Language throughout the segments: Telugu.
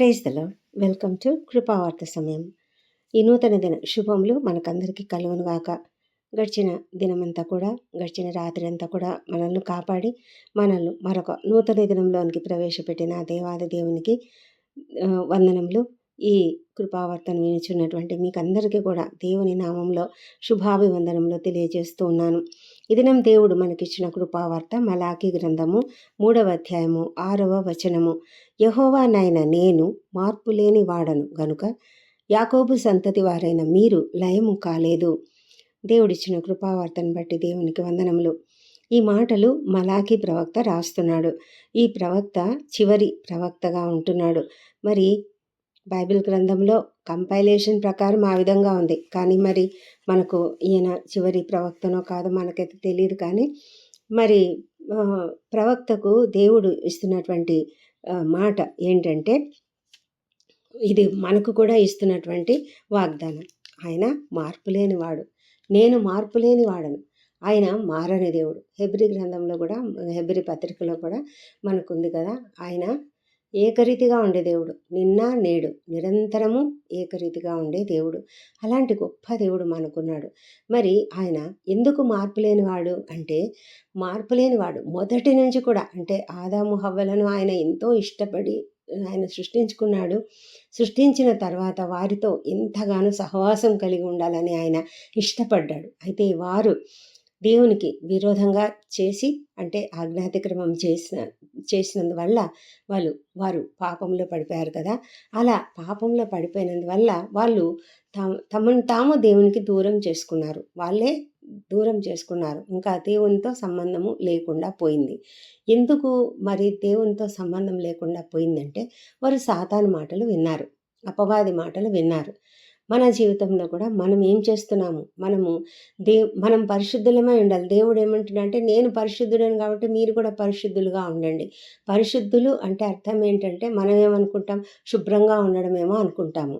Praise the Lord welcome to Krupavartha సమయం. ఈ నూతన దిన శుభములు మనకందరికీ కలుగునుగాక గడిచిన దినమంతా కూడా గడిచిన రాత్రి అంతా కూడా మనల్ని కాపాడి మనల్ని మరొక నూతన దినంలోనికి ప్రవేశపెట్టిన దేవాది దేవునికి వందనములు ఈ కృపావర్తను వినిచున్నటువంటి మీకు అందరికీ కూడా దేవుని నామంలో శుభాభివందనంలో తెలియజేస్తూ ఉన్నాను. ఈ దినం దేవుడు మనకిచ్చిన కృపావార్త మలాకి గ్రంథము మూడవ అధ్యాయము ఆరవ వచనము. యహోవా నాయన నేను మార్పు లేని వాడను గనుక యాకోబు సంతతి వారైన మీరు లయము కాలేదు. దేవుడిచ్చిన కృపావార్తను బట్టి దేవునికి వందనములు. ఈ మాటలు మలాకి ప్రవక్త రాస్తున్నాడు. ఈ ప్రవక్త చివరి ప్రవక్తగా ఉంటున్నాడు. మరి బైబిల్ గ్రంథంలో కంపైలేషన్ ప్రకారం ఆ విధంగా ఉంది. కానీ మరి మనకు ఈయన చివరి ప్రవక్తనో కాదో మనకైతే తెలియదు కానీ మరి ప్రవక్తకు దేవుడు ఇస్తున్నటువంటి మాట ఏంటంటే ఇది మనకు కూడా ఇస్తున్నటువంటి వాగ్దానం. ఆయన మార్పు లేనివాడు. నేను మార్పు లేని వాడను ఆయన మారని దేవుడు. హెబ్రి గ్రంథంలో కూడా హెబ్రి పత్రికలో కూడా మనకుంది కదా ఆయన ఏకరీతిగా ఉండే దేవుడు. నిన్న నేడు నిరంతరము ఏకరీతిగా ఉండే దేవుడు. అలాంటి గొప్ప దేవుడు మనకున్నాడు. మరి ఆయన ఎందుకు మార్పు లేనివాడు? అంటే మార్పు లేనివాడు మొదటి నుంచి కూడా అంటే ఆదాము హవ్వలను ఆయన ఎంతో ఇష్టపడి ఆయన సృష్టించుకున్నాడు. సృష్టించిన తర్వాత వారితో ఎంతగానో సహవాసం కలిగి ఉండాలని ఆయన ఇష్టపడ్డాడు. అయితే వారు దేవునికి విరోధంగా చేసి అంటే ఆజ్ఞాతిక్రమం చేసిన చేసినందువల్ల వాళ్ళు వారు పాపంలో పడిపోయారు కదా. అలా పాపంలో పడిపోయినందువల్ల వాళ్ళు తమ తమను తాము దేవునికి దూరం చేసుకున్నారు. వాళ్ళే దూరం చేసుకున్నారు. ఇంకా దేవునితో సంబంధము లేకుండా పోయింది. ఎందుకు మరి దేవునితో సంబంధం లేకుండా పోయిందంటే వారు సాతాను మాటలు విన్నారు. అపవాది మాటలు విన్నారు. మన జీవితంలో కూడా మనం ఏం చేస్తున్నాము? మనము దే మనం పరిశుద్ధులమై ఉండాలి. దేవుడు ఏమంటున్నాడంటే నేను పరిశుద్ధుడని కాబట్టి మీరు కూడా పరిశుద్ధులుగా ఉండండి. పరిశుద్ధులు అంటే అర్థం ఏంటంటే మనం ఏమనుకుంటాం శుభ్రంగా ఉండడమేమో అనుకుంటాము.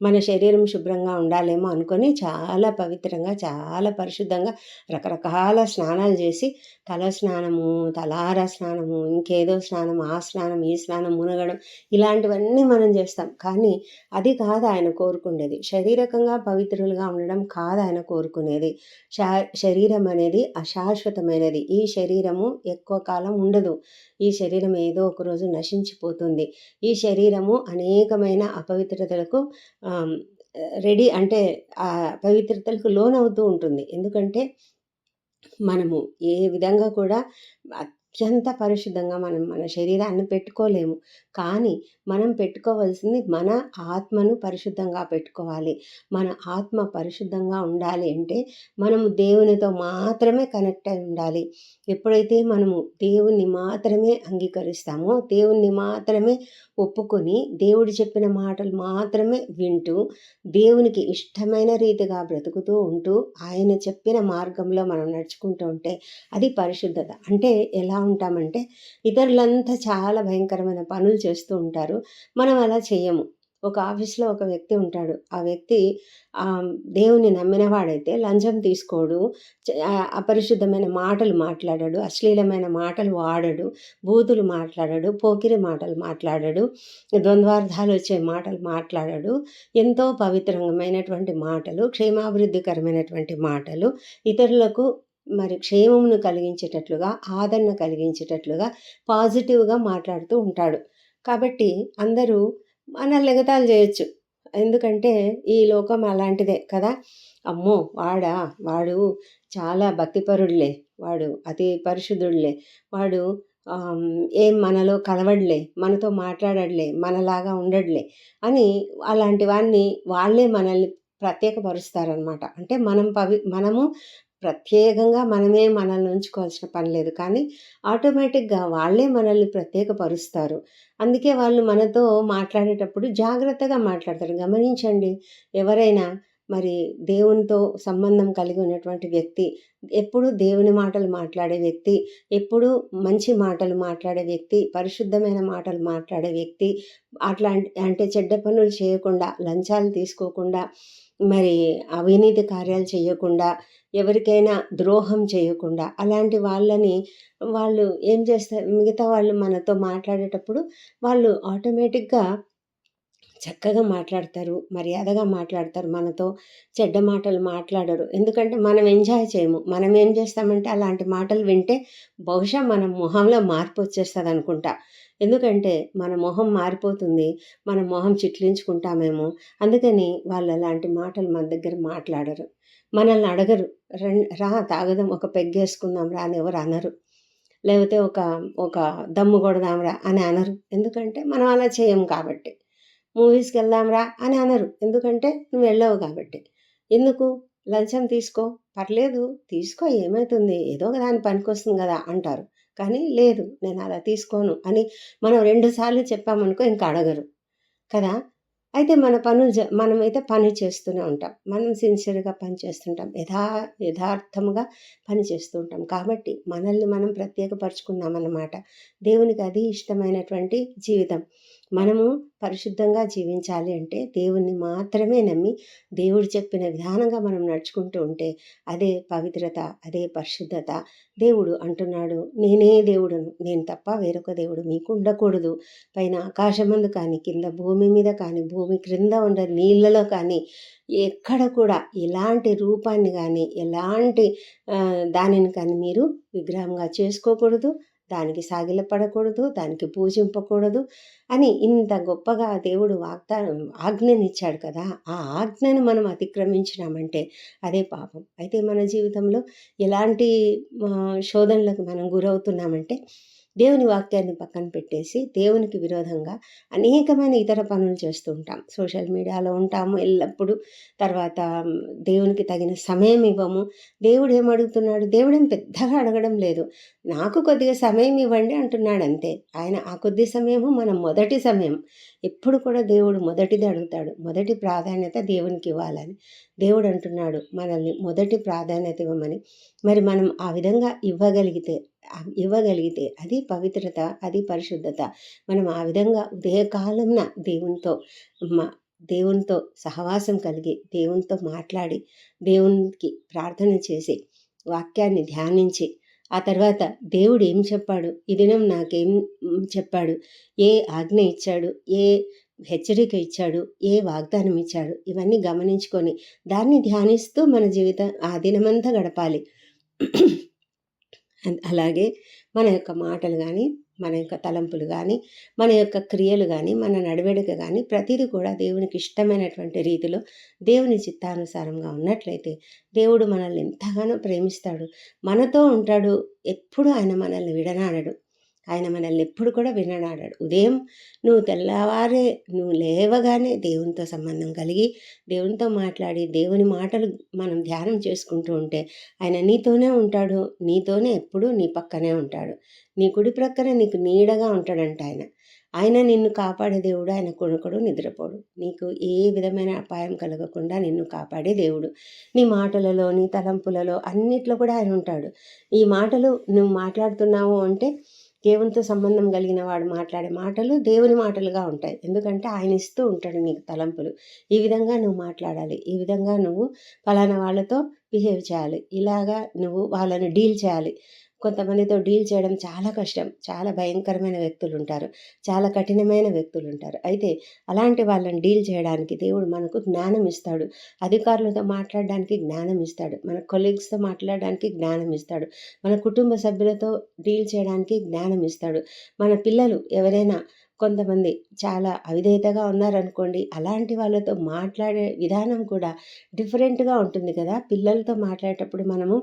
మన శరీరం శుభ్రంగా ఉండాలేమో అనుకొని చాలా పవిత్రంగా చాలా పరిశుద్ధంగా రకరకాల స్నానాలు చేసి తల స్నానము తలార స్నానము ఇంకేదో స్నానం ఆ స్నానం ఈ స్నానం మునగడం ఇలాంటివన్నీ మనం చేస్తాం. కానీ అది కాదు ఆయన కోరుకునేది. శారీరకంగా పవిత్రులుగా ఉండడం కాదు ఆయన కోరుకునేది. శా శరీరం అనేది అశాశ్వతమైనది. ఈ శరీరము ఎక్కువ కాలం ఉండదు. ఈ శరీరం ఏదో ఒకరోజు నశించిపోతుంది. ఈ శరీరము అనేకమైన అపవిత్రతలకు రెడీ అంటే ఆ పవిత్రతలకు లోనవుతూ ఉంటుంది. ఎందుకంటే మనము ఏ విధంగా కూడా అత్యంత పరిశుద్ధంగా మనం మన శరీరాన్ని పెట్టుకోలేము. కానీ మనం పెట్టుకోవాల్సింది మన ఆత్మను పరిశుద్ధంగా పెట్టుకోవాలి. మన ఆత్మ పరిశుద్ధంగా ఉండాలి అంటే మనము దేవునితో మాత్రమే కనెక్ట్ అయి ఉండాలి. ఎప్పుడైతే మనము దేవుణ్ణి మాత్రమే అంగీకరిస్తామో దేవుణ్ణి మాత్రమే ఒప్పుకొని దేవుడు చెప్పిన మాటలు మాత్రమే వింటూ దేవునికి ఇష్టమైన రీతిగా బ్రతుకుతూ ఉంటూ ఆయన చెప్పిన మార్గంలో మనం నడుచుకుంటూ ఉంటే అది పరిశుద్ధత. అంటే ఎలా ఉంటామంటే ఇతరులంతా చాలా భయంకరమైన పనులు చేస్తూ ఉంటారు. మనం అలా చేయము. ఒక ఆఫీస్లో ఒక వ్యక్తి ఉంటాడు. ఆ వ్యక్తి దేవుని నమ్మినవాడైతే లంచం తీసుకోడు. అపరిశుద్ధమైన మాటలు మాట్లాడాడు. అశ్లీలమైన మాటలు వాడడు. బూతులు మాట్లాడాడు. పోకిరి మాటలు మాట్లాడాడు. ద్వంద్వార్థాలు వచ్చే మాటలు మాట్లాడాడు. ఎంతో పవిత్రమైనటువంటి మాటలు క్షేమాభివృద్ధికరమైనటువంటి మాటలు ఇతరులకు మరి క్షేమమును కలిగించేటట్లుగా ఆదరణ కలిగించేటట్లుగా పాజిటివ్గా మాట్లాడుతూ ఉంటాడు. కాబట్టి అందరూ మనల్ని లెగతాలు చేయొచ్చు. ఎందుకంటే ఈ లోకం అలాంటిదే కదా. అమ్మో! వాడా! వాడు చాలా భక్తిపరుడులే. వాడు అతి పరిశుద్ధుడులే. వాడు ఏం మనలో కలవడలే. మనతో మాట్లాడట్లే మనలాగా ఉండడులే అని అలాంటి వాడిని వాళ్ళే మనల్ని ప్రత్యేకపరుస్తారనమాట అంటే మనం పవి మనము ప్రత్యేకంగా మనమే మనల్ని ఉంచుకోవాల్సిన పని లేదు. కానీ ఆటోమేటిక్గా వాళ్ళే మనల్ని ప్రత్యేకపరుస్తారు. అందుకే వాళ్ళు మనతో మాట్లాడేటప్పుడు జాగ్రత్తగా మాట్లాడతారు. గమనించండి ఎవరైనా మరి దేవునితో సంబంధం కలిగి ఉన్నటువంటి వ్యక్తి ఎప్పుడు దేవుని మాటలు మాట్లాడే వ్యక్తి ఎప్పుడు మంచి మాటలు మాట్లాడే వ్యక్తి పరిశుద్ధమైన మాటలు మాట్లాడే వ్యక్తి అట్లాంటి అంటే చెడ్డ పనులు చేయకుండా లంచాలు తీసుకోకుండా మరి అవినీతి కార్యాలు చేయకుండా ఎవరికైనా ద్రోహం చేయకుండా అలాంటి వాళ్ళని వాళ్ళు ఏం చేస్తారు? మిగతా వాళ్ళు మనతో మాట్లాడేటప్పుడు వాళ్ళు ఆటోమేటిక్గా చక్కగా మాట్లాడతారు మర్యాదగా మాట్లాడతారు మనతో చెడ్డ మాటలు మాట్లాడరు. ఎందుకంటే మనం ఎంజాయ్ చేయము. మనం ఏం చేస్తామంటే అలాంటి మాటలు వింటే బహుశా మన మొహంలో మార్పు వచ్చేస్తుంది అనుకుంటా ఎందుకంటే మన మొహం మారిపోతుంది మన మొహం చిట్లించుకుంటామేమో. అందుకని వాళ్ళు అలాంటి మాటలు మన దగ్గర మాట్లాడరు. మనల్ని అడగరు. రా తాగదాం ఒక పెగ్గేసుకుందాం రా అని ఎవరు అనరు. లేకపోతే ఒక ఒక దమ్ము కొడదాంరా అని అనరు. ఎందుకంటే మనం అలా చేయం కాబట్టి. మూవీస్కి వెళ్దాంరా అని అనరు. ఎందుకంటే నువ్వు వెళ్ళవు కాబట్టి. ఎందుకు? లంచం తీసుకో. పర్లేదు తీసుకో ఏమవుతుంది ఏదో ఒక దాని పనికి వస్తుంది కదా అంటారు. కానీ లేదు నేను అలా తీసుకోను అని మనం రెండుసార్లు చెప్పామనుకో ఇంకా అడగరు. కదా? అయితే మన పనులు జ మనమైతే పని చేస్తూనే ఉంటాం. మనం సిన్సియర్గా పని చేస్తుంటాం. యథా యథార్థముగా పని చేస్తూ ఉంటాం. కాబట్టి మనల్ని మనం ప్రత్యేకపరుచుకున్నామన్నమాట. దేవునికి అది ఇష్టమైనటువంటి జీవితం. మనము పరిశుద్ధంగా జీవించాలి అంటే దేవుణ్ణి మాత్రమే నమ్మి దేవుడు చెప్పిన విధానంగా మనం నడుచుకుంటూ ఉంటే అదే పవిత్రత అదే పరిశుద్ధత దేవుడు అంటున్నాడు. నేనే దేవుడును నేను తప్ప వేరొక దేవుడు మీకు ఉండకూడదు. పైన ఆకాశమందు కానీ కింద భూమి మీద కానీ భూమి క్రింద ఉండే నీళ్ళలో కానీ ఎక్కడ కూడా ఎలాంటి రూపాన్ని కానీ ఎలాంటి దానిని కానీ మీరు విగ్రహంగా చేసుకోకూడదు. దానికి సాగిలపడకూడదు దానికి పూజింపకూడదు అని ఇంత గొప్పగా దేవుడు వాగ్దానం ఆజ్ఞనిచ్చాడు కదా ఆ ఆజ్ఞను మనం అతిక్రమించినామంటే అదే పాపం. అయితే మన జీవితంలో ఎలాంటి శోధనలకు మనం గురవుతున్నామంటే దేవుని వాక్యాన్ని పక్కన పెట్టేసి దేవునికి విరోధంగా అనేకమైన ఇతర పనులు చేస్తూ ఉంటాం. సోషల్ మీడియాలో ఉంటాము ఎల్లప్పుడూ తర్వాత దేవునికి తగిన సమయం ఇవ్వము. దేవుడు ఏం అడుగుతున్నాడు? దేవుడేం పెద్దగా అడగడం లేదు. నాకు కొద్దిగా సమయం ఇవ్వండి అంటున్నాడు అంతే. ఆయన ఆ కొద్ది సమయము మన మొదటి సమయం. ఎప్పుడు కూడా దేవుడు మొదటిది అడుగుతాడు. మొదటి ప్రాధాన్యత దేవునికి ఇవ్వాలని. దేవుడు అంటున్నాడు మనల్ని మొదటి ప్రాధాన్యత ఇవ్వమని. మరి మనం ఆ విధంగా ఇవ్వగలిగితే ఇవ్వగలిగితే అది పవిత్రత అది పరిశుద్ధత. మనం ఆ విధంగా ఉదయకాలంన దేవునితో మా దేవునితో సహవాసం కలిగి దేవునితో మాట్లాడి దేవునికి ప్రార్థన చేసి వాక్యాన్ని ధ్యానించి ఆ తర్వాత దేవుడు ఏం చెప్పాడు? ఈ దినం నాకేం చెప్పాడు? ఏ ఆజ్ఞ ఇచ్చాడు? ఏ హెచ్చరిక ఇచ్చాడు? ఏ వాగ్దానం ఇచ్చాడు? ఇవన్నీ గమనించుకొని దాన్ని ధ్యానిస్తూ మన జీవితం ఆ దినమంతా గడపాలి. అలాగే మన యొక్క మాటలు కానీ మన యొక్క తలంపులు కానీ మన యొక్క క్రియలు కానీ మన నడవడిక కానీ ప్రతిదీ కూడా దేవునికి ఇష్టమైనటువంటి రీతిలో దేవుని చిత్తానుసారంగా ఉన్నట్లయితే దేవుడు మనల్ని ఎంతగానో ప్రేమిస్తాడు. మనతో ఉంటాడు. ఎప్పుడు ఆయన మనల్ని విడనాడడు. ఆయన మనల్ని ఎప్పుడు కూడా వినడాడాడు ఉదయం నువ్వు తెల్లవారే నువ్వు లేవగానే దేవునితో సంబంధం కలిగి దేవునితో మాట్లాడి దేవుని మాటలు మనం ధ్యానం చేసుకుంటూ ఉంటే ఆయన నీతోనే ఉంటాడు నీతోనే ఎప్పుడూ నీ పక్కనే ఉంటాడు. నీ కుడి ప్రక్కన నీకు నీడగా ఉంటాడంట ఆయన. ఆయన నిన్ను కాపాడే దేవుడు ఆయన కొనుకడు నిద్రపోడు. నీకు ఏ విధమైన అపాయం కలగకుండా నిన్ను కాపాడే దేవుడు. నీ మాటలలో నీ తలంపులలో అన్నిట్లో కూడా ఆయన ఉంటాడు. ఈ మాటలు నువ్వు మాట్లాడుతున్నావు అంటే దేవునితో సంబంధం కలిగిన వాడు మాట్లాడే మాటలు దేవుని మాటలుగా ఉంటాయి. ఎందుకంటే ఆయన ఇస్తూ ఉంటాడు నీకు తలంపులు. ఈ విధంగా నువ్వు మాట్లాడాలి. ఈ విధంగా నువ్వు ఫలానా వాళ్ళతో బిహేవ్ చేయాలి. ఇలాగా నువ్వు వాళ్ళని డీల్ చేయాలి. కొంతమందితో డీల్ చేయడం చాలా కష్టం. చాలా భయంకరమైన వ్యక్తులు ఉంటారు చాలా కఠినమైన వ్యక్తులు ఉంటారు అయితే అలాంటి వాళ్ళని డీల్ చేయడానికి దేవుడు మనకు జ్ఞానం ఇస్తాడు. అధికారులతో మాట్లాడడానికి జ్ఞానం ఇస్తాడు. మన కొలీగ్స్తో మాట్లాడడానికి జ్ఞానం ఇస్తాడు. మన కుటుంబ సభ్యులతో డీల్ చేయడానికి జ్ఞానం ఇస్తాడు. మన పిల్లలు ఎవరైనా కొంతమంది చాలా అవిధేయతగా ఉన్నారనుకోండి అలాంటి వాళ్ళతో మాట్లాడే విధానం కూడా డిఫరెంట్గా ఉంటుంది కదా. పిల్లలతో మాట్లాడేటప్పుడు మనము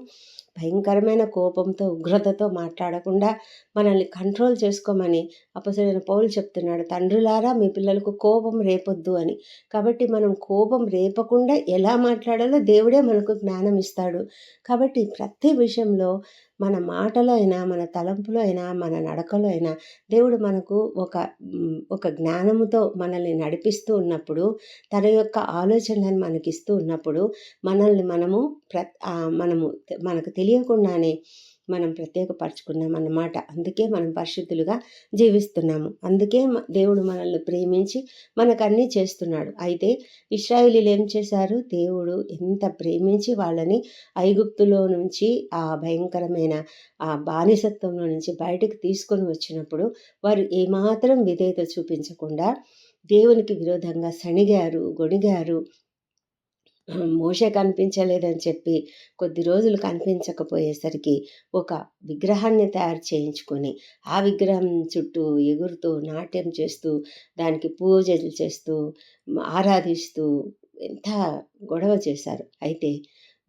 భయంకరమైన కోపంతో ఉగ్రతతో మాట్లాడకుండా మనల్ని కంట్రోల్ చేసుకోమని అపసరైన పౌలు చెప్తున్నాడు. తండ్రులారా మీ పిల్లలకు కోపం రేపొద్దు అని. కాబట్టి మనం కోపం రేపకుండా ఎలా మాట్లాడాలో దేవుడే మనకు జ్ఞానం ఇస్తాడు. కాబట్టి ప్రతి విషయంలో మన మాటలో అయినా మన తలంపులో అయినా మన నడకలో అయినా దేవుడు మనకు ఒక ఒక జ్ఞానముతో మనల్ని నడిపిస్తూ ఉన్నప్పుడు తన యొక్క ఆలోచనలను మనకిస్తూ ఉన్నప్పుడు మనల్ని మనము ప్ర మనము మనకు తెలియకుండానే మనం ప్రత్యేకపరచుకున్నాం అన్నమాట అందుకే మనం పరిశుద్ధులుగా జీవిస్తున్నాము. అందుకే దేవుడు మనల్ని ప్రేమించి మనకు అన్నీ చేస్తున్నాడు. అయితే ఇస్రాయిలీలు ఏం చేశారు? దేవుడు ఎంత ప్రేమించి వాళ్ళని ఐగుప్తులో నుంచి ఆ భయంకరమైన ఆ బానిసత్వంలో నుంచి బయటకు తీసుకొని వచ్చినప్పుడు వారు ఏమాత్రం విధేయత చూపించకుండా దేవునికి విరోధంగా సణిగారు గొణిగారు మోషే కనిపించలేదని చెప్పి కొద్ది రోజులు కనిపించకపోయేసరికి ఒక విగ్రహాన్ని తయారు చేయించుకొని ఆ విగ్రహం చుట్టూ ఎగురుతూ నాట్యం చేస్తూ దానికి పూజలు చేస్తూ ఆరాధిస్తూ ఎంత గొడవ చేశారు. అయితే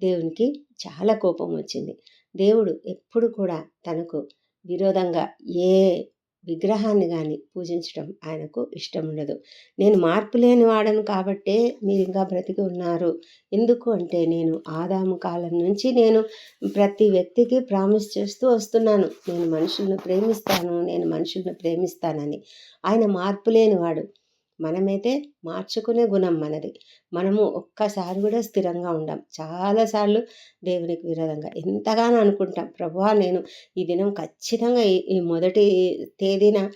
దేవునికి చాలా కోపం వచ్చింది. దేవుడు ఎప్పుడు కూడా తనకు విరోధంగా ఏ విగ్రహాన్ని కానీ పూజించడం ఆయనకు ఇష్టం ఉండదు నేను మార్పు లేని వాడను కాబట్టే మీరు ఇంకా బ్రతికి ఉన్నారు. ఎందుకు అంటే నేను ఆదాము కాలం నుంచి నేను ప్రతి వ్యక్తికి ప్రామిస్ చేస్తూ వస్తున్నాను. నేను మనుషులను ప్రేమిస్తాను నేను మనుషులను ప్రేమిస్తానని. ఆయన మార్పు లేనివాడు. మనమైతే మార్చుకునే గుణం మనది. మనము ఒక్కసారి కూడా స్థిరంగా ఉండం. చాలాసార్లు దేవునికి విరోధంగా ఎంతగానో అనుకుంటాం. ప్రభా నేను ఈ దినం ఖచ్చితంగా ఈ మొదటి తేదీన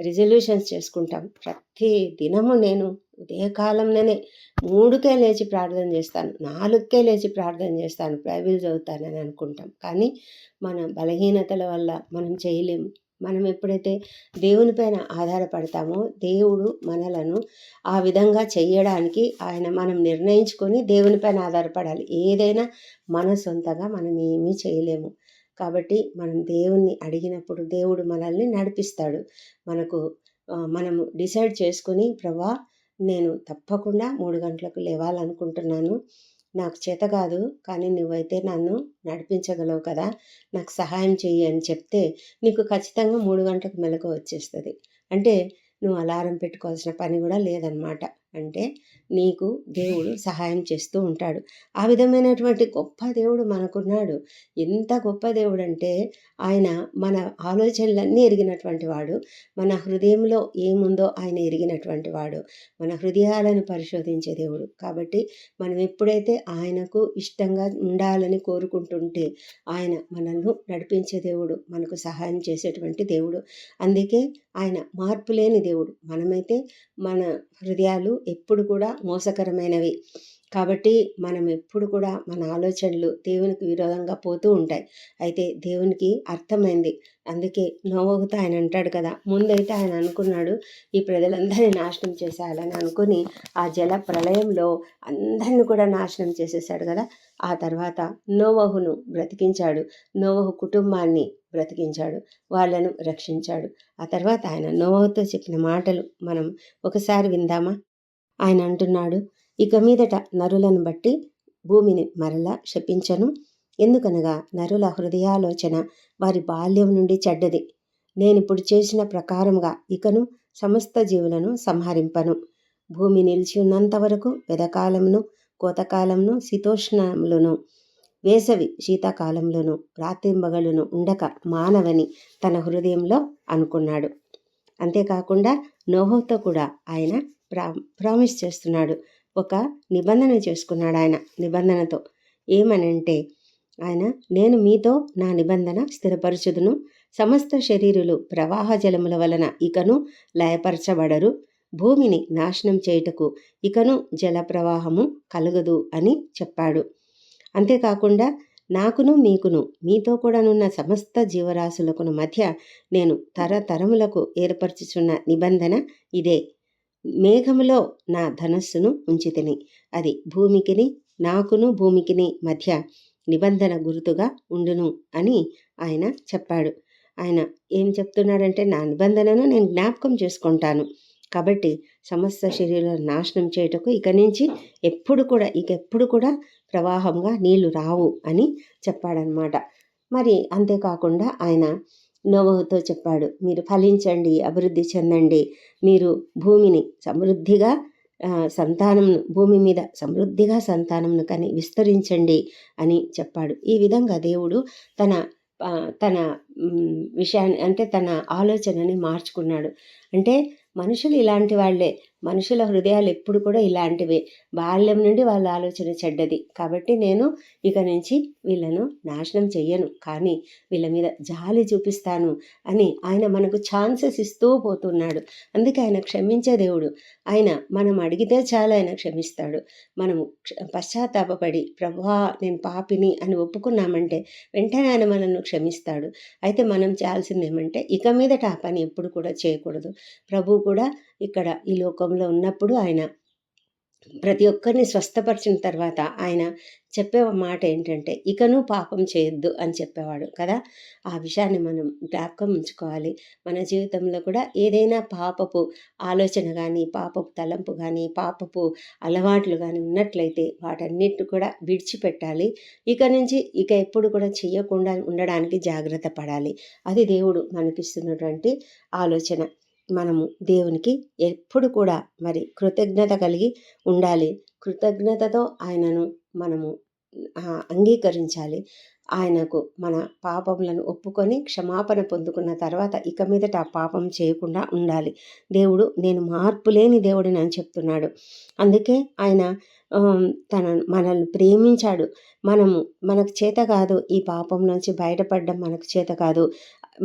రిజల్యూషన్స్ చేసుకుంటాం. ప్రతి దినము నేను ఉదయకాలంలోనే మూడుకే లేచి ప్రార్థన చేస్తాను. నాలుగుకే లేచి ప్రార్థన చేస్తాను. బైబిల్ చదువుతానని అనుకుంటాం. కానీ మన బలహీనతల వల్ల మనం చేయలేము. మనం ఎప్పుడైతే దేవుని పైన ఆధారపడతామో దేవుడు మనలను ఆ విధంగా చేయడానికి ఆయన మనం నిర్ణయించుకొని దేవుని పైన ఆధారపడాలి. ఏదైనా మన సొంతగా మనం ఏమీ చేయలేము. కాబట్టి మనం దేవుణ్ణి అడిగినప్పుడు దేవుడు మనల్ని నడిపిస్తాడు. మనకు మనము డిసైడ్ చేసుకొని ప్రభా నేను తప్పకుండా మూడు గంటలకు లేవాలనుకుంటున్నాను. నాకు చేత కాదు కానీ నువ్వైతే నన్ను నడిపించగలవు కదా నాకు సహాయం చెయ్యి అని చెప్తే నీకు ఖచ్చితంగా మూడు గంటలకు మెలకు వచ్చేస్తుంది. అంటే నువ్వు అలారం పెట్టుకోవాల్సిన పని కూడా లేదనమాట అంటే నీకు దేవుడు సహాయం చేస్తూ ఉంటాడు. ఆ విధమైనటువంటి గొప్ప దేవుడు మనకున్నాడు. ఎంత గొప్ప దేవుడు అంటే ఆయన మన ఆలోచనలన్నీ ఎరిగినటువంటి వాడు. మన హృదయంలో ఏముందో ఆయన ఎరిగినటువంటి వాడు. మన హృదయాలను పరిశోధించే దేవుడు. కాబట్టి మనం ఎప్పుడైతే ఆయనకు ఇష్టంగా ఉండాలని కోరుకుంటుంటే ఆయన మనల్ని నడిపించే దేవుడు మనకు సహాయం చేసేటువంటి దేవుడు. అందుకే ఆయన మార్పు లేని దేవుడు. మనమైతే మన హృదయాలు ఎప్పుడు కూడా మోసకరమైనవి. కాబట్టి మనం ఎప్పుడు కూడా మన ఆలోచనలు దేవునికి విరోధంగా పోతూ ఉంటాయి. అయితే దేవునికి అర్థమైంది. అందుకే నోవహుతో ఆయన అంటాడు కదా ముందైతే ఆయన అనుకున్నాడు ఈ ప్రజలందరినీ నాశనం చేసేయాలని అనుకుని ఆ జల ప్రళయంలో అందరిని కూడా నాశనం చేసేసాడు కదా. ఆ తర్వాత నోవహును బ్రతికించాడు. నోవహు కుటుంబాన్ని బ్రతికించాడు వాళ్ళను రక్షించాడు. ఆ తర్వాత ఆయన నోవతో చెప్పిన మాటలు మనం ఒకసారి విందామా? ఆయన అంటున్నాడు ఇక మీదట నరులను బట్టి భూమిని మరలా శపించను. ఎందుకనగా నరుల హృదయాలోచన వారి బాల్యం నుండి చెడ్డది. నేనిప్పుడు చేసిన ప్రకారంగా ఇకను సమస్త జీవులను సంహరింపను. భూమి నిలిచి ఉన్నంత వరకు వెదకాలంను కోతకాలంను శీతోష్ణములను వేసవి శీతాకాలంలోను రాత్రింబగలును ఉండక మానవని తన హృదయంలో అనుకున్నాడు. అంతేకాకుండా నోహోతో కూడా ఆయన ప్రా ప్రామిస్ చేస్తున్నాడు. ఒక నిబంధన చేసుకున్నాడు ఆయన నిబంధనతో. ఏమనంటే ఆయన నేను మీతో నా నిబంధన స్థిరపరచుదును. సమస్త శరీరులు ప్రవాహ జలముల వలన ఇకను లయపరచబడరు. భూమిని నాశనం చేయుటకు ఇకను జల ప్రవాహము కలగదు అని చెప్పాడు. అంతేకాకుండా నాకును మీకును మీతో కూడానున్న సమస్త జీవరాశులకును మధ్య నేను తరతరములకు ఏర్పరచుచున్న నిబంధన ఇదే. మేఘములో నా ధనస్సును ఉంచితిని. అది భూమికిని నాకును భూమికిని మధ్య నిబంధన గుర్తుగా ఉండును అని ఆయన చెప్పాడు. ఆయన ఏం చెప్తున్నాడంటే నా నిబంధనను నేను జ్ఞాపకం చేసుకుంటాను. కాబట్టి సమస్త శరీరాలు నాశనం చేయటకు ఇక నుంచి ఎప్పుడు కూడా ఇక ఎప్పుడు కూడా ప్రవాహంగా నీళ్ళు రావు అని చెప్పాడనమాట. మరి అంతేకాకుండా ఆయన నోవహుతో చెప్పాడు మీరు ఫలించండి అభివృద్ధి చెందండి. మీరు భూమిని సమృద్ధిగా సంతానంను భూమి మీద సమృద్ధిగా సంతానంను కానీ విస్తరించండి అని చెప్పాడు. ఈ విధంగా దేవుడు తన తన విషయాన్ని అంటే తన ఆలోచనని మార్చుకున్నాడు. అంటే మనుషులు ఇలాంటి వాళ్ళే. మనుషుల హృదయాలు ఎప్పుడు కూడా ఇలాంటివే. బాల్యం నుండి వాళ్ళ ఆలోచన చెడ్డది. కాబట్టి నేను ఇక నుంచి వీళ్ళను నాశనం చెయ్యను. కానీ వీళ్ళ మీద జాలి చూపిస్తాను అని ఆయన మనకు ఛాన్సెస్ ఇస్తూ పోతున్నాడు. అందుకే ఆయన క్షమించే దేవుడు. ఆయన మనం అడిగితే చాలా ఆయన క్షమిస్తాడు. మనము పశ్చాత్తాపడి ప్రభా నేను పాపిని అని ఒప్పుకున్నామంటే వెంటనే ఆయన మనల్ని క్షమిస్తాడు. అయితే మనం చేయాల్సింది ఏమంటే ఇక మీదట ఆ పని ఎప్పుడు కూడా చేయకూడదు. ప్రభు కూడా ఇక్కడ ఈ లోకంలో ఉన్నప్పుడు ఆయన ప్రతి ఒక్కరిని స్వస్థపరిచిన తర్వాత ఆయన చెప్పే మాట ఏంటంటే ఇకను పాపం చేయొద్దు అని చెప్పేవాడు కదా. ఆ విషయాన్ని మనం జ్ఞాపకం ఉంచుకోవాలి. మన జీవితంలో కూడా ఏదైనా పాపపు ఆలోచన కానీ పాపపు తలంపు కానీ పాపపు అలవాట్లు కానీ ఉన్నట్లయితే వాటన్నిటి కూడా విడిచిపెట్టాలి. ఇక నుంచి ఇక ఎప్పుడు కూడా చేయకుండా ఉండడానికి జాగ్రత్త పడాలి. అది దేవుడు మనకిస్తున్నటువంటి ఆలోచన. మనము దేవునికి ఎప్పుడు కూడా మరి కృతజ్ఞత కలిగి ఉండాలి. కృతజ్ఞతతో ఆయనను మనము అంగీకరించాలి. ఆయనకు మన పాపములను ఒప్పుకొని క్షమాపణ పొందుకున్న తర్వాత ఇక మీదట ఆ పాపం చేయకుండా ఉండాలి. దేవుడు నేను మార్పు లేని దేవుడిని అని చెప్తున్నాడు. అందుకే ఆయన తన మనల్ని ప్రేమించాడు. మనము మనకు చేత కాదు ఈ పాపం నుంచి బయటపడడం మనకు చేత కాదు.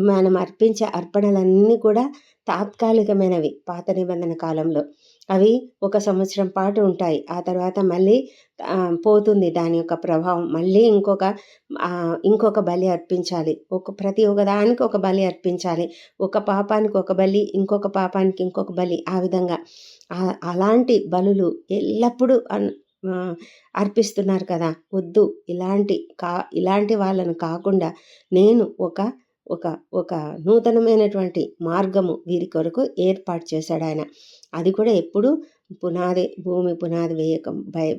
మనం అర్పించే అర్పణలన్నీ కూడా తాత్కాలికమైనవి పాత నిబంధన కాలంలో. అవి ఒక సంవత్సరం పాటు ఉంటాయి. ఆ తర్వాత మళ్ళీ పోతుంది దాని యొక్క ప్రభావం. మళ్ళీ ఇంకొక ఇంకొక బలి అర్పించాలి. ఒక ప్రతి ఒక్క దానికి ఒక బలి అర్పించాలి. ఒక పాపానికి ఒక బలి ఇంకొక పాపానికి ఇంకొక బలి ఆ విధంగా. అలాంటి బలులు ఎల్లప్పుడూ అర్పిస్తున్నారు కదా. వద్దు. ఇలాంటి కా ఇలాంటి వాళ్ళను కాకుండా నేను ఒక ఒక ఒక నూతనమైనటువంటి మార్గము వీరి కొరకు ఏర్పాటు చేశాడు ఆయన. అది కూడా ఎప్పుడు పునాది భూమి పునాది వేయక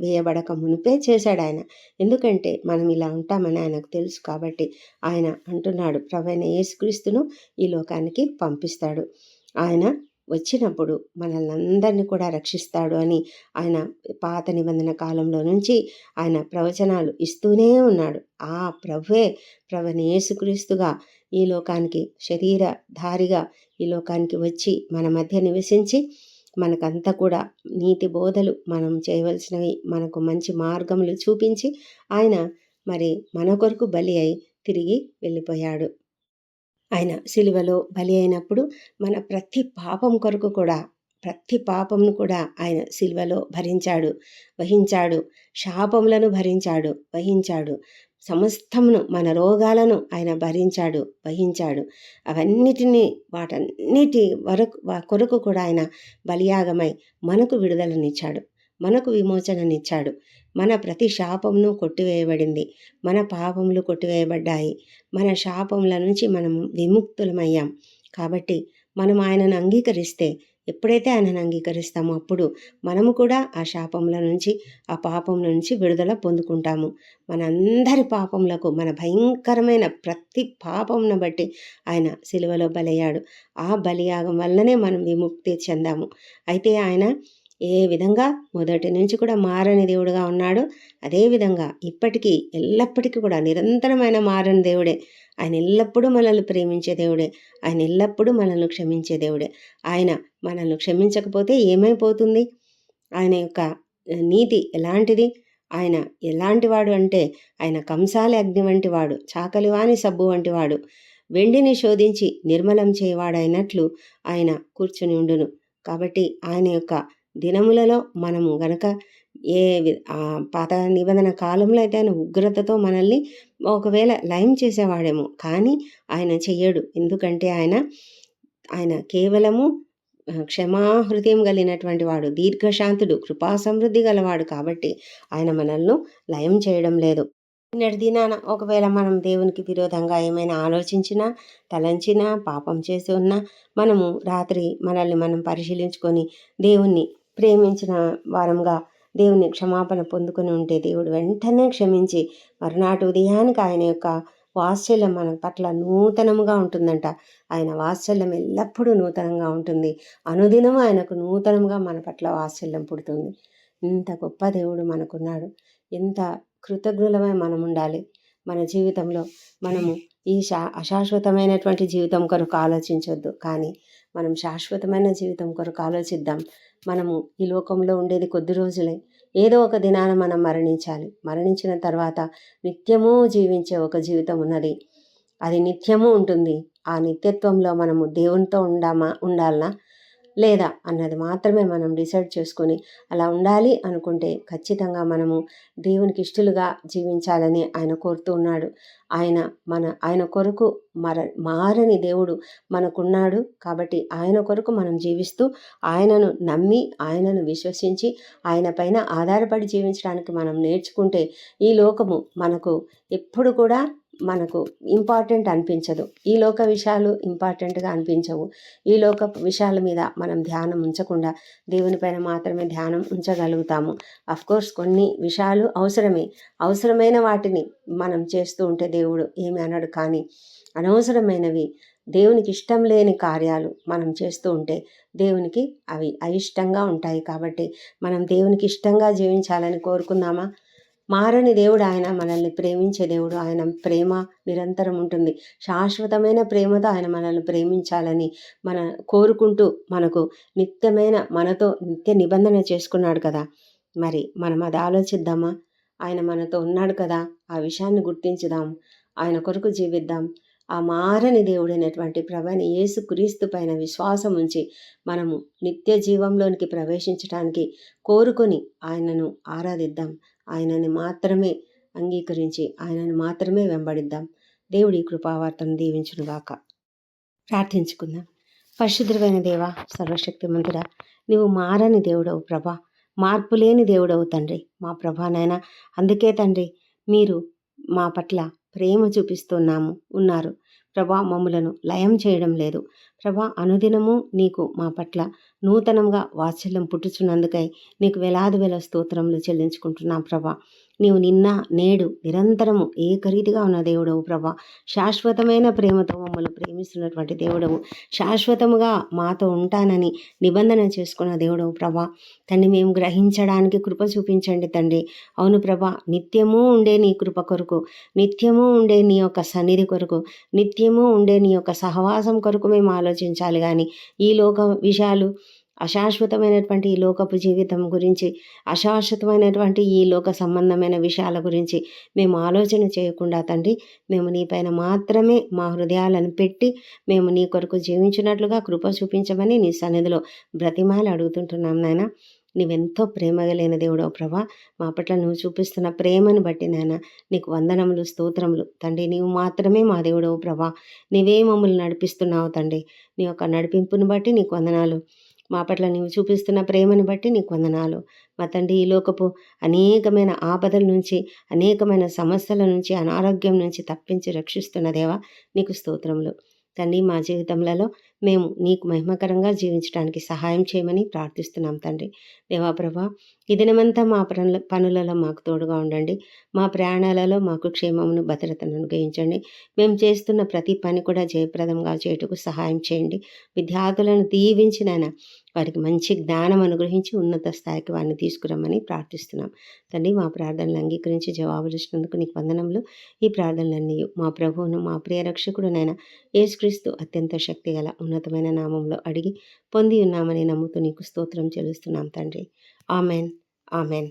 వేయబడక మునిపే చేశాడు ఆయన. ఎందుకంటే మనం ఇలా ఉంటామని ఆయనకు తెలుసు కాబట్టి ఆయన అంటున్నాడు ప్రవైన యేసుక్రీస్తును ఈ లోకానికి పంపిస్తాడు. ఆయన వచ్చినప్పుడు మనల్ని అందరినీ కూడా రక్షిస్తాడు అని ఆయన పాత నిబంధన కాలంలో నుంచి ఆయన ప్రవచనాలు ఇస్తూనే ఉన్నాడు. ఆ ప్రభువే ప్రవణ యేసుక్రీస్తుగా ఈ లోకానికి శరీరధారిగా ఈ లోకానికి వచ్చి మన మధ్య నివసించి మనకంతా కూడా నీతి బోధలు మనం చేయవలసినవి మనకు మంచి మార్గములు చూపించి ఆయన మరి మన కొరకు బలి అయి తిరిగి వెళ్ళిపోయాడు. ఆయన సిలువలో బలి అయినప్పుడు మన ప్రతి పాపం కొరకు కూడా ప్రతి పాపంను కూడా ఆయన సిల్వలో భరించాడు వహించాడు శాపములను భరించాడు వహించాడు. సమస్తమును మన రోగాలను ఆయన భరించాడు వహించాడు. అవన్నిటినీ వాటన్నిటి వరకు కొరకు కూడా ఆయన బలియాగమై మనకు విడుదలనిచ్చాడు. మనకు విమోచననిచ్చాడు. మన ప్రతి శాపమును కొట్టివేయబడింది. మన పాపములు కొట్టివేయబడ్డాయి. మన శాపముల నుంచి మనం విముక్తులమయ్యాం. కాబట్టి మనం ఆయనను అంగీకరిస్తే ఎప్పుడైతే ఆయనను అంగీకరిస్తామో అప్పుడు మనము కూడా ఆ శాపముల నుంచి ఆ పాపం నుంచి విడుదల పొందుకుంటాము. మనందరి పాపములకు మన భయంకరమైన ప్రతి పాపమును బట్టి ఆయన సిలువలో బలయ్యాడు. ఆ బలియాగం వల్లనే మనం విముక్తి చెందాము. అయితే ఆయన ఏ విధంగా మొదటి నుంచి కూడా మారని దేవుడుగా ఉన్నాడు అదేవిధంగా ఇప్పటికీ ఎల్లప్పటికీ కూడా నిరంతరమైన మారని దేవుడే. ఆయన ఎల్లప్పుడూ మనల్ని ప్రేమించే దేవుడే. ఆయన ఎల్లప్పుడూ మనల్ని క్షమించే దేవుడే. ఆయన మనల్ని క్షమించకపోతే ఏమైపోతుంది? ఆయన యొక్క నీతి ఎలాంటిది? ఆయన ఎలాంటి వాడు అంటే ఆయన కంసాలి అగ్ని వంటి వాడు చాకలివాని సబ్బు వంటి వాడు. వెండిని శోధించి నిర్మలం చేయవాడైనట్లు ఆయన కూర్చుని ఉండును. కాబట్టి ఆయన యొక్క దినములలో మనము గనక ఏ పాత నిబంధన కాలంలో అయితే ఆయన ఉగ్రతతో మనల్ని ఒకవేళ లయం చేసేవాడేమో కానీ ఆయన చెయ్యడు. ఎందుకంటే ఆయన ఆయన కేవలము క్షమాహృదయం కలిగినటువంటి వాడు దీర్ఘశాంతుడు కృపా సమృద్ధి గలవాడు కాబట్టి ఆయన మనల్ని లయం చేయడం లేదు. నిన్నటి దినాన ఒకవేళ మనం దేవునికి విరోధంగా ఏమైనా ఆలోచించినా తలంచినా పాపం చేసి ఉన్నా మనము రాత్రి మనల్ని మనం పరిశీలించుకొని దేవుణ్ణి ప్రేమించిన వారంగా దేవుని క్షమాపణ పొందుకుని ఉంటే దేవుడు వెంటనే క్షమించి మరునాటి ఉదయానికి ఆయన యొక్క వాత్సల్యం మన పట్ల నూతనముగా ఉంటుందంట. ఆయన వాత్సల్యం ఎల్లప్పుడూ నూతనంగా ఉంటుంది. అనుదినం ఆయనకు నూతనంగా మన పట్ల వాత్సల్యం పుడుతుంది. ఇంత గొప్ప దేవుడు మనకున్నాడు. ఎంత కృతజ్ఞులమై మనం ఉండాలి మన జీవితంలో మనము ఈ శా అశాశ్వతమైనటువంటి జీవితం కొరకు ఆలోచించొద్దు. కానీ మనం శాశ్వతమైన జీవితం కొరకు ఆలోచిద్దాం. మనము ఈ లోకంలో ఉండేది కొద్ది రోజులే. ఏదో ఒక దినాన మనం మరణించాలి. మరణించిన తర్వాత నిత్యము జీవించే ఒక జీవితం ఉన్నది. అది నిత్యము ఉంటుంది. ఆ నిత్యత్వంలో మనము దేవునితో ఉండామా ఉండాలనా? లేదా అన్నది మాత్రమే మనం డిసైడ్ చేసుకొని అలా ఉండాలి అనుకుంటే ఖచ్చితంగా మనము దేవునికి ఇష్టలుగా జీవించాలని ఆయన కోరుతూ ఉన్నాడు. ఆయన మన ఆయన కొరకు మర మారని దేవుడు మనకున్నాడు కాబట్టి ఆయన కొరకు మనం జీవిస్తూ ఆయనను నమ్మి ఆయనను విశ్వసించి ఆయన పైన ఆధారపడి జీవించడానికి మనం నేర్చుకుంటే ఈ లోకము మనకు ఎప్పుడు కూడా మనకు ఇంపార్టెంట్ అనిపించదు. ఈ లోక విషయాలు ఇంపార్టెంట్గా అనిపించవు. ఈ లోక విషయాల మీద మనం ధ్యానం ఉంచకుండా దేవుని పైన మాత్రమే ధ్యానం ఉంచగలుగుతాము. కోర్స్ కొన్ని విషయాలు అవసరమే. అవసరమైన వాటిని మనం చేస్తూ ఉంటే దేవుడు ఏమి అనడు కానీ అనవసరమైనవి దేవునికి ఇష్టం లేని కార్యాలు మనం చేస్తూ ఉంటే దేవునికి అవి అయిష్టంగా ఉంటాయి. కాబట్టి మనం దేవునికి ఇష్టంగా జీవించాలని కోరుకుందామా? మారని దేవుడు ఆయన మనల్ని ప్రేమించే దేవుడు. ఆయన ప్రేమ నిరంతరం ఉంటుంది. శాశ్వతమైన ప్రేమతో ఆయన మనల్ని ప్రేమించాలని మన కోరుకుంటూ మనకు నిత్యమైన మనతో నిత్య నిబంధన చేసుకున్నాడు కదా. మరి మనం అది ఆలోచిద్దామా? ఆయన మనతో ఉన్నాడు కదా. ఆ విషయాన్ని గుర్తించుదాం. ఆయన కొరకు జీవిద్దాం. ఆ మారని దేవుడైనటువంటి ప్రభని యేసు క్రీస్తు పైన విశ్వాసం ఉంచి మనము నిత్య జీవంలోనికి ప్రవేశించడానికి కోరుకొని ఆయనను ఆరాధిద్దాం. ఆయనని మాత్రమే అంగీకరించి ఆయనని మాత్రమే వెంబడిద్దాం. దేవుడి కృపావార్తను దీవించునుగాక. ప్రార్థించుకుందాం. పరిశుద్ధుడైన దేవ సర్వశక్తి మంతుడ నీవు మారని దేవుడవు ప్రభా. మార్పు లేని దేవుడవు తండ్రి. మా ప్రభానైనా అందుకే తండ్రి మీరు మా పట్ల ప్రేమ చూపిస్తున్నాము ఉన్నారు. ప్రభా మమ్ములను లయం చేయడం లేదు. ప్రభా అనుదినము నీకు మా పట్ల నూతనంగా వాత్సల్యం పుట్టుచున్నందుకై నీకు వేలాది వేల స్తోత్రములు చెల్లించుకుంటున్నాం ప్రభా. నీవు నిన్న నేడు నిరంతరము ఏకరీతిగా ఉన్న దేవుడవు ప్రభా. శాశ్వతమైన ప్రేమతో మమ్మల్ని ప్రేమిస్తున్నటువంటి దేవుడవు. శాశ్వతముగా మాతో ఉంటానని నిబంధన చేసుకున్న దేవుడవు ప్రభా. తండ్రి మేము గ్రహించడానికి కృప చూపించండి తండ్రి. అవును ప్రభా నిత్యము ఉండే నీ కృప కొరకు నిత్యము ఉండే నీ యొక్క సన్నిధి కొరకు నిత్యము ఉండే నీ యొక్క సహవాసం కొరకు మేము ఆలోచించాలి కానీ ఈ లోక విషయాలు అశాశ్వతమైనటువంటి ఈ లోకపు జీవితం గురించి అశాశ్వతమైనటువంటి ఈ లోక సంబంధమైన విషయాల గురించి మేము ఆలోచన చేయకుండా తండ్రి మేము నీ పైన మాత్రమే మా హృదయాలను పెట్టి మేము నీ కొరకు జీవించినట్లుగా కృప చూపించమని నీ సన్నిధిలో బ్రతిమాలు అడుగుతుంటున్నాం నాయన. నీవెంతో ప్రేమగలేని దేవుడో ప్రభా. మా పట్ల నువ్వు చూపిస్తున్న ప్రేమను బట్టి నాయన నీకు వందనములు స్తోత్రములు. తండ్రి నీవు మాత్రమే మా దేవుడవు ప్రభా. నీవే మమ్మల్ని నడిపిస్తున్నావు తండ్రి. నీ యొక్క నడిపింపుని బట్టి నీకు వందనాలు. మా పట్ల నీవు చూపిస్తున్న ప్రేమను బట్టి నీకు వందనాలు. మా తండ్రి ఈ లోకపు అనేకమైన ఆపదల నుంచి అనేకమైన సమస్యల నుంచి అనారోగ్యం నుంచి తప్పించి రక్షిస్తున్న దేవా నీకు స్తోత్రములు. తండ్రి మా జీవితంలో మేము నీకు మహిమకరంగా జీవించడానికి సహాయం చేయమని ప్రార్థిస్తున్నాం తండ్రి. దేవాప్రభ ఈ దినమంతా మా పనుల పనులలో మాకు తోడుగా ఉండండి. మా ప్రయాణాలలో మాకు క్షేమమును భద్రతను అనుగ్రహించండి. మేము చేస్తున్న ప్రతి పని కూడా జయప్రదంగా చేయుటకు సహాయం చేయండి. విద్యార్థులను దీవించినైనా వారికి మంచి జ్ఞానం అనుగ్రహించి ఉన్నత స్థాయికి వారిని తీసుకురమ్మని ప్రార్థిస్తున్నాం. తండ్రి మా ప్రార్థనలు అంగీకరించి జవాబులు ఇచ్చినందుకు నీకు వందనములు. ఈ ప్రార్థనలన్నీ మా ప్రభువును మా ప్రియ రక్షకుడునైనా యేసుక్రీస్తు అత్యంత శక్తి గల ఉన్నతమైన నామంలో అడిగి పొంది ఉన్నామని నమ్ముతూ నీకు స్తోత్రం చెల్లిస్తున్నాం తండ్రి. ఆమెన్. ఆమెన్.